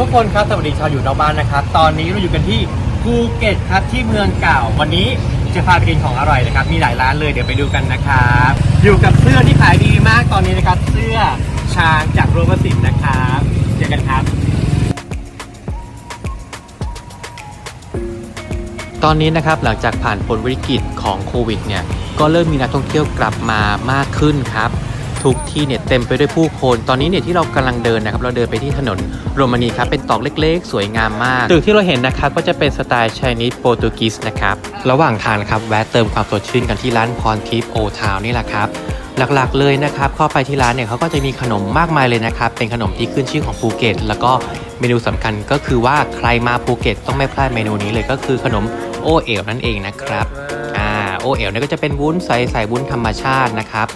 ทุกคนครับ สวัสดีชาวอยู่นอกบ้านนะครับ ตอนนี้เราอยู่กันที่ภูเก็ตครับที่เมืองเก่า วันนี้จะพาไปกินของอร่อยนะครับ มีหลายร้านเลยเดี๋ยวไปดูกันนะครับ อยู่กับเสื้อที่ขายดีมากตอนนี้นะครับ เสื้อช้างจากโรบสินนะครับเจอกันครับ ตอนนี้นะครับหลังจากผ่านพ้นวิกฤตของโควิดเนี่ย ก็เริ่มมีนักท่องเที่ยวกลับมามากขึ้นครับ ทุกที่เนี่ยเต็มไปด้วยผู้คน ตอนนี้เนี่ยที่เรากำลังเดินนะครับ เราเดินไปที่ถนนโรมานีครับ เป็นตอกเล็กๆ สวยงามมาก ตึกที่เราเห็นนะครับ ก็จะเป็นสไตล์ Chinese Portuguese นะครับ ระหว่างทางนะครับแวะเติมความสดชื่นกันที่ร้านพรทิพย์โอทาวนี่แหละครับหลักๆเลยนะครับเข้าไปที่ร้านเนี่ยเขาก็จะมีขนมมากมายเลยนะครับ เป็นขนมที่ขึ้นชื่อของภูเก็ต แล้วก็เมนูสำคัญก็คือว่าใครมาภูเก็ตต้องไม่พลาดเมนูนี้เลยก็คือขนมโอเอ๋วนั่นเองนะครับ อ่าโอเอ๋วเนี่ยก็จะเป็นวุ้นใสใสวุ้นธรรมชาตินะครับ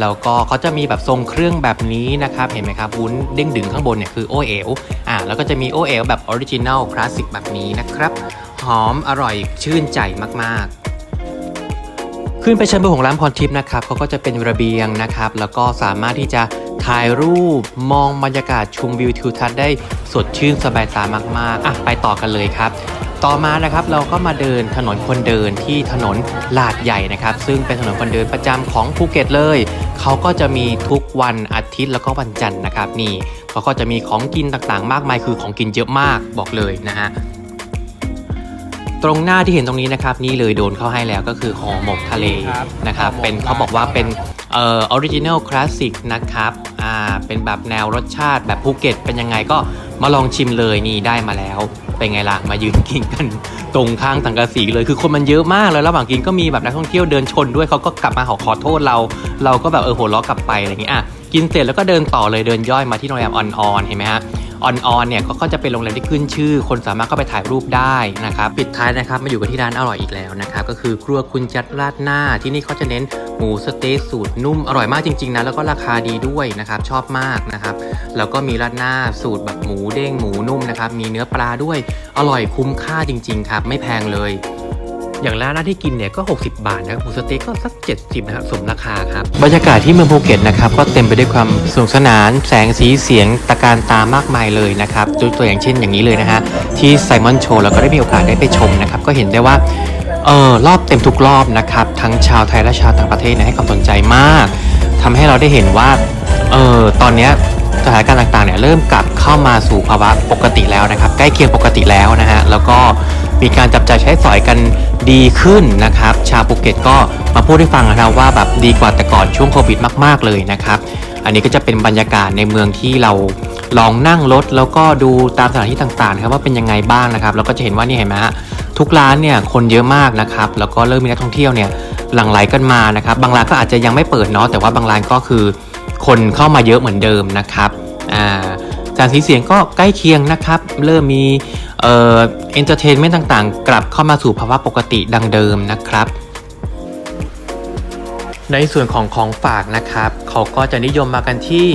แล้วก็เขาจะมีแบบทรงเครื่องแบบนี้นะครับ เห็นไหมครับวุ้นเด้งดึงข้างบนเนี่ยคือโอเอ๋วอ่าแล้วก็จะมีโอเอ๋วแบบออริจินัลคลาสสิกแบบนี้นะครับ หอมอร่อยชื่นใจมากๆขึ้นไปชั้นบนของร้านพรทิพย์นะครับเขาก็จะเป็นระเบียงนะครับ แล้วก็สามารถที่จะถ่ายรูปมองบรรยากาศชมวิวทิวทัศน์ได้สดชื่นสบายตามากๆ อะ ไปต่อกันเลยครับ ต่อมานะครับเราก็มาเดินถนนคนเดินที่ถนนลาดใหญ่นะครับ ซึ่งเป็นถนนคนเดินประจำของภูเก็ตเลย เขาก็จะมีทุกวันอาทิตย์แล้วก็วันจันทร์นะครับนี่เขาก็จะมีของกินต่างๆ มากมายคือของกินเยอะมากบอกเลยนะฮะตรงหน้าที่เห็นตรงนี้นะครับนี่เลยโดนเข้าให้แล้วก็คือห่อหมกทะเลครับนะครับห่อหมกเป็นเขาบอกว่าเป็นเอ่อออริจินัลคลาสสิกนะครับอ่าเป็นแบบแนวรสชาติแบบภูเก็ตเป็นยังไงก็มาลองชิมเลยนี่ได้มาแล้ว เป็นไงล่ะมายืนกินกันตรงข้างสังกะสีเลย คือคนมันเยอะมากเลยระหว่างกินก็มีแบบนักท่องเที่ยวเดินชนด้วยเขาก็กลับมาขอขอโทษเรา เราก็แบบเออหัวเราะกลับไปอะไรอย่างงี้อะกินเสร็จแล้วก็เดินต่อเลยเดินย่อยมาที่โรงแรมออนออนเห็นไหมฮะ ออนออนเนี่ยก็จะเป็นโรงแรมที่ขึ้นชื่อ คนสามารถเข้าไปถ่ายรูปได้นะครับปิดท้ายนะครับมาอยู่กันที่ร้านอร่อยอีกแล้วนะครับก็คือครัวคุณจัดราดหน้าที่นี่เขาจะเน้นหมูสเต๊ะสูตรนุ่มอร่อยมากจริงๆนะแล้วก็ราคาดีด้วยนะครับชอบมากนะครับแล้วก็มีราดหน้าสูตรแบบหมูเด้งหมูนุ่มนะครับมีเนื้อปลาด้วยอร่อยคุ้มค่าจริงๆครับไม่แพงเลย อย่างร้านหน้าที่กินเนี่ยก็ 60 บาทนะครับหมูสเต๊กก็สัก 70 นะครับสมราคาครับ บรรยากาศที่เมืองภูเก็ตนะครับก็เต็มไปด้วยความสนุกสนาน แสงสีเสียงตะการตามากมายเลยนะครับตัวอย่างเช่นอย่างนี้เลยนะฮะที่ไซมอนโชว์เราก็ได้มีโอกาสได้ไปชมนะครับก็เห็นได้ว่าเออรอบเต็มทุกรอบนะครับ ทั้งชาวไทยและชาวต่างประเทศนี่ยให้ความสนใจมากทำให้เราได้เห็นว่าเออตอนนี้สถานการณ์ต่างๆเนี่ยเริ่มกลับเข้ามาสู่ภาวะปกติแล้วนะครับ ใกล้เคียงปกติแล้วนะฮะแล้วก็ มีการจับจ่ายใช้สอยกันดีขึ้นนะครับ ชาวภูเก็ตก็มาพูดให้ฟังนะครับว่าแบบดีกว่าแต่ก่อนช่วงโควิดมากๆเลยนะครับ อันนี้ก็จะเป็นบรรยากาศในเมืองที่เราลองนั่งรถแล้วก็ดูตามสถานที่ต่างๆนะครับว่าเป็นยังไงบ้างนะครับแล้วก็จะเห็นว่านี่เห็นไหมฮะทุกร้านเนี่ยคนเยอะมากนะครับแล้วก็เริ่มมีนักท่องเที่ยวเนี่ยหลั่งไหลกันมานะครับ บางร้านก็อาจจะยังไม่เปิดเนาะแต่ว่าบางร้านก็คือ คนเข้ามาเยอะเหมือนเดิมนะครับอ่าจานสีเสียงก็ใกล้เคียงนะครับ เริ่มมี เอ่อเอนเตอร์เทนเมนต์ต่างๆ กลับเข้ามาสู่ภาวะปกติดังเดิมนะครับ ในส่วนของของฝากนะครับ เขาก็จะนิยมมากันที่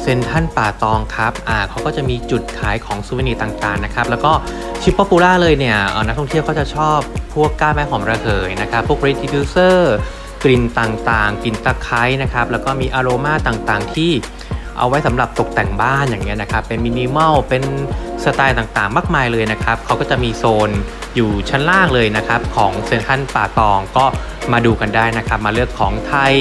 เซนทันป่าตองครับอ่าเขาก็จะมีจุดขายของซูเวนีต่างๆนะครับ แล้วก็ชิปป๊อปูล่าเลยเนี่ยนักท่องเที่ยวก็จะชอบพวกก้านไม้หอมระเหยนะครับ พวก r e d i f u s e r กลิ่นต่างๆ กลิ่นตะไคร้นะครับ แล้วก็มีอโรมาต่างๆที่ เอาไว้สำหรับตกแต่งบ้านอย่างเงี้ยนะครับ เป็นมินิมอล เป็นสไตล์ต่างๆ มากมายเลยนะครับ เขาก็จะมีโซนอยู่ชั้นล่างเลยนะครับ ของเซนทรัลป่าตองก็มาดูกันได้นะครับ มาเลือกของไทย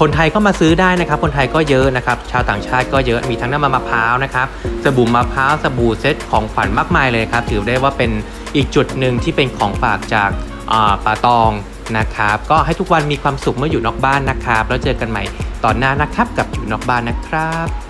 คนไทยก็มาซื้อได้นะครับ คนไทยก็เยอะนะครับ ชาวต่างชาติก็เยอะ มีทั้งน้ำมันมะพร้าวนะครับ สบู่มะพร้าว สบู่เซตของขวัญมากมายเลยครับ ถือได้ว่าเป็นอีกจุดหนึ่งที่เป็นของฝากจากป่าตองนะครับ ก็ให้ทุกวันมีความสุขเมื่ออยู่นอกบ้านนะครับ แล้วเจอกันใหม่ตอนหน้านะครับกับอยู่นอกบ้านนะครับ